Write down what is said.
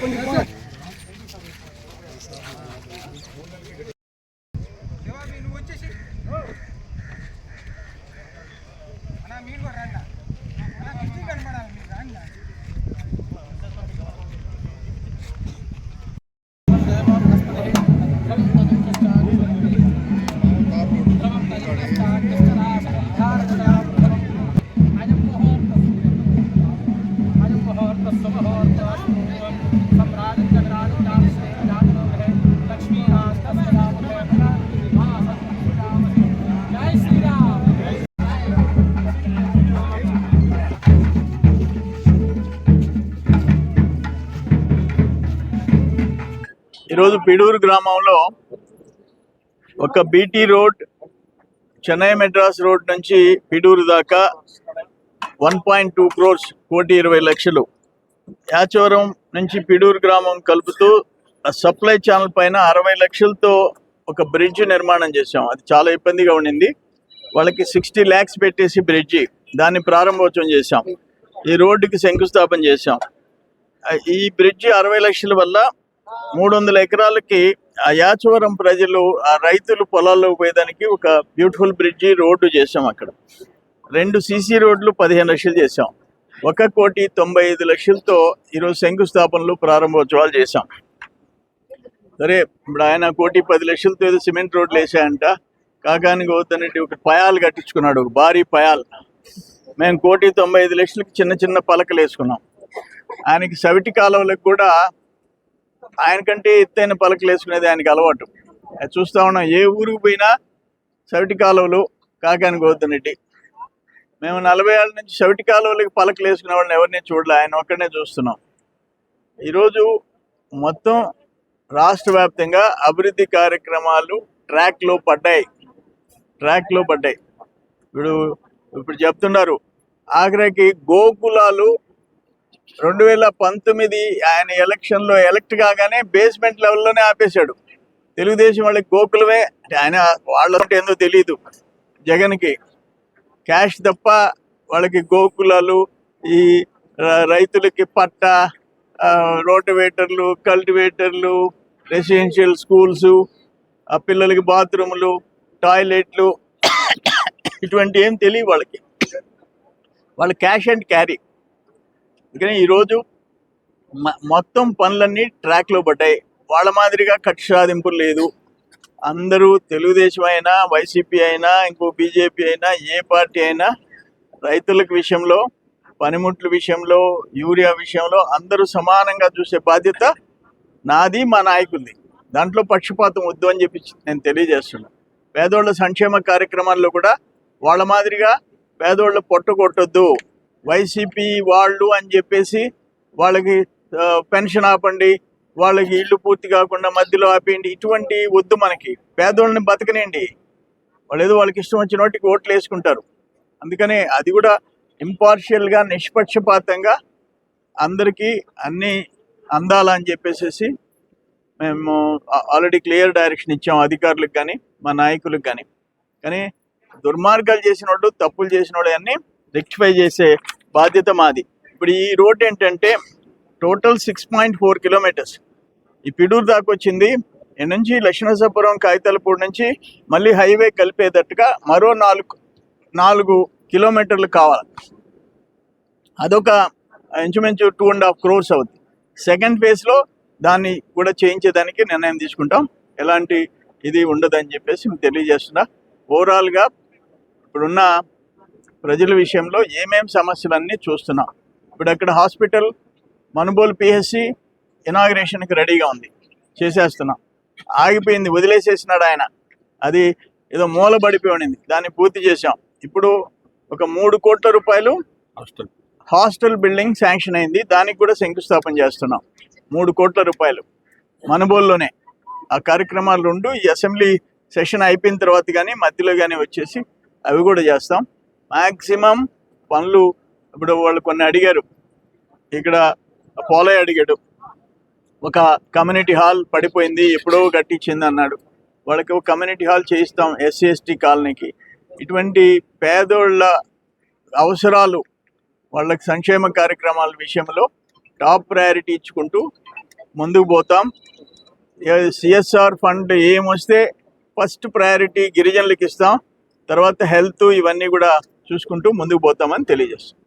కొంచెం ఈరోజు పిడూరు గ్రామంలో ఒక BT road Chennai Madras road నుంచి పిడూరు దాకా వన్ పాయింట్ టూ క్రోర్స్ కోటి ఇరవై లక్షలు. యాచవరం నుంచి పిడూరు గ్రామం కలుపుతూ ఆ సప్లై ఛానల్ పైన అరవై లక్షలతో ఒక బ్రిడ్జ్ నిర్మాణం చేసాం అది చాలా ఇబ్బందిగా ఉండింది. వాళ్ళకి సిక్స్టీ ల్యాక్స్ పెట్టేసి బ్రిడ్జి దాన్ని ప్రారంభోత్సవం చేశాం. ఈ రోడ్డుకి శంకుస్థాపన చేశాం. ఈ బ్రిడ్జి అరవై లక్షల వల్ల మూడు వందల ఎకరాలకి ఆ యాచవరం ప్రజలు ఆ రైతులు పొలాల్లో పోయేదానికి ఒక బ్యూటిఫుల్ బ్రిడ్జి రోడ్డు చేసాం అక్కడ. రెండు సీసీ రోడ్లు పదిహేను లక్షలు చేసాం ఒక కోటి తొంభై ఐదు లక్షలతో ఈరోజు శంకుస్థాపనలు ప్రారంభోత్సవాలు చేశాం. సరే ఇప్పుడు ఆయన కోటి పది లక్షలతో ఏదో సిమెంట్ రోడ్లు వేసాయంట. కాకాని గౌతనరెడ్డి ఒక పయాలు కట్టించుకున్నాడు ఒక భారీ పయాల్. మేము కోటి తొంభై ఐదు లక్షలకి చిన్న చిన్న పలకలు వేసుకున్నాం. ఆయనకి సవిటి కాలువలకు కూడా ఆయనకంటే ఎత్తైన పలకలు వేసుకునేది ఆయనకి అలవాటు. అది చూస్తా ఉన్నాం ఏ ఊరికి పోయినా సవిటి కాలువలు కాకాని గోతునిటి మేము నలభై ఏళ్ళ నుంచి సవిటి కాలువలకి పలకలు వేసుకునే వాళ్ళని ఎవరిని చూడలే ఆయన ఒక్కడనే చూస్తున్నాం. ఈరోజు మొత్తం రాష్ట్ర వ్యాప్తంగా అభివృద్ధి కార్యక్రమాలు ట్రాక్లో పడ్డాయి. ట్రాక్లో పడ్డాయి. ఇప్పుడు ఇప్పుడు చెప్తున్నారు ఆఖరికి గోకులాలు రెండు వేల పంతొమ్మిది ఆయన ఎలక్షన్లో ఎలక్ట్ కాగానే బేస్మెంట్ లెవెల్లోనే ఆపేశాడు. తెలుగుదేశం వాళ్ళకి గోకులమే. అంటే ఆయన వాళ్ళ ఏందో తెలియదు జగన్కి. క్యాష్ తప్ప వాళ్ళకి గోకులాలు ఈ రైతులకి పట్ట రోటివేటర్లు కల్టివేటర్లు రెసిడెన్షియల్ స్కూల్స్ ఆ పిల్లలకి బాత్రూములు టాయిలెట్లు ఇటువంటి ఏం తెలియదు వాళ్ళకి. వాళ్ళ క్యాష్ అండ్ క్యారీ. అందుకని ఈరోజు మొత్తం పనులన్నీ ట్రాక్లో పడ్డాయి. వాళ్ళ మాదిరిగా కక్ష సాధింపు లేదు. అందరూ తెలుగుదేశం అయినా వైసీపీ అయినా ఇంకో బీజేపీ అయినా ఏ పార్టీ అయినా రైతులకు విషయంలో పనిముట్ల విషయంలో యూరియా విషయంలో అందరూ సమానంగా చూసే బాధ్యత నాది మా నాయకుడిది దాంట్లో పక్షపాతం వద్దు అని చెప్పి నేను తెలియజేస్తున్నాను పేదోళ్ళ సంక్షేమ కార్యక్రమాల్లో కూడా వాళ్ళ మాదిరిగా పేదోళ్ళ పొట్ట కొట్టొద్దు. వైసీపీ వాళ్ళు అని చెప్పేసి వాళ్ళకి పెన్షన్ ఆపండి వాళ్ళకి ఇల్లు పూర్తి కాకుండా మధ్యలో ఆపేయండి. ఇటువంటి వద్దు మనకి. పేదోళ్ళని బతకనండి వాళ్ళు ఏదో వాళ్ళకి ఇష్టం వచ్చిన వాటికి ఓట్లు వేసుకుంటారు. అందుకనే అది కూడా ఇంపార్షియల్గా నిష్పక్షపాతంగా అందరికీ అన్నీ అందాలని చెప్పేసి మేము ఆల్రెడీ క్లియర్ డైరెక్షన్ ఇచ్చాం అధికారులకు కానీ మా నాయకులకు కానీ. కానీ దుర్మార్గాలు చేసిన వాళ్ళు తప్పులు చేసిన వాళ్ళు అన్నీ రెక్టిఫై చేసే బాధ్యత మాది. ఇప్పుడు ఈ రోడ్ ఏంటంటే total six point four kilometres. ఈ పిడూరు దాకా వచ్చింది. ఈ నుంచి లక్ష్మణసాపురం కాగితాలపూడి నుంచి మళ్ళీ హైవే కలిపేటట్టుగా మరో నాలుగు నాలుగు కిలోమీటర్లు కావాలి. అదొక ఇంచుమించు టూ అండ్ హాఫ్ క్రోర్స్ అవుతుంది సెకండ్ ఫేజ్లో దాన్ని కూడా చేయించేదానికి నిర్ణయం తీసుకుంటాం. ఎలాంటి ఇది ఉండదని చెప్పేసి మేము తెలియజేస్తున్నా. ఓవరాల్గా ఇప్పుడున్న ప్రజల విషయంలో ఏమేం సమస్యలన్నీ చూస్తున్నాం. ఇప్పుడు అక్కడ హాస్పిటల్ మనుబోలు పిహెచ్సి ఇనాగ్రేషన్కి రెడీగా ఉంది. చేసేస్తున్నాం. ఆగిపోయింది వదిలేసేసినాడు ఆయన. అది ఏదో మూలబడిపోయి ఉండింది. దాన్ని పూర్తి చేసాం ఇప్పుడు ఒక మూడు కోట్ల రూపాయలు హాస్టల్. బిల్డింగ్ శాంక్షన్ అయింది. దానికి కూడా శంకుస్థాపన చేస్తున్నాం. మూడు కోట్ల రూపాయలు. మనబోల్లోనే. ఆ కార్యక్రమాలు రెండు ఈ అసెంబ్లీ సెషన్ అయిపోయిన తర్వాత కానీ మధ్యలో కానీ వచ్చేసి అవి కూడా చేస్తాం. మ్యాక్సిమం పనులు ఇప్పుడు వాళ్ళు కొన్ని అడిగారు. ఇక్కడ పోలయ్య అడిగాడు. ఒక కమ్యూనిటీ హాల్ పడిపోయింది ఎప్పుడో కట్టించింది అన్నాడు. వాళ్ళకి ఒక కమ్యూనిటీ హాల్ చేయిస్తాం ఎస్సీ ఎస్టీ కాలనీకి. ఇటువంటి పేదోళ్ళ అవసరాలు వాళ్ళకి సంక్షేమ కార్యక్రమాల విషయంలో టాప్ ప్రయారిటీ ఇచ్చుకుంటూ ముందుకు పోతాం. సిఎస్ఆర్ ఫండ్ ఏమొస్తే ఫస్ట్ ప్రయారిటీ గిరిజనులకు ఇస్తాం. తర్వాత హెల్త్ ఇవన్నీ కూడా చూసుకుంటూ ముందుకు పోతామని తెలియజేస్తాం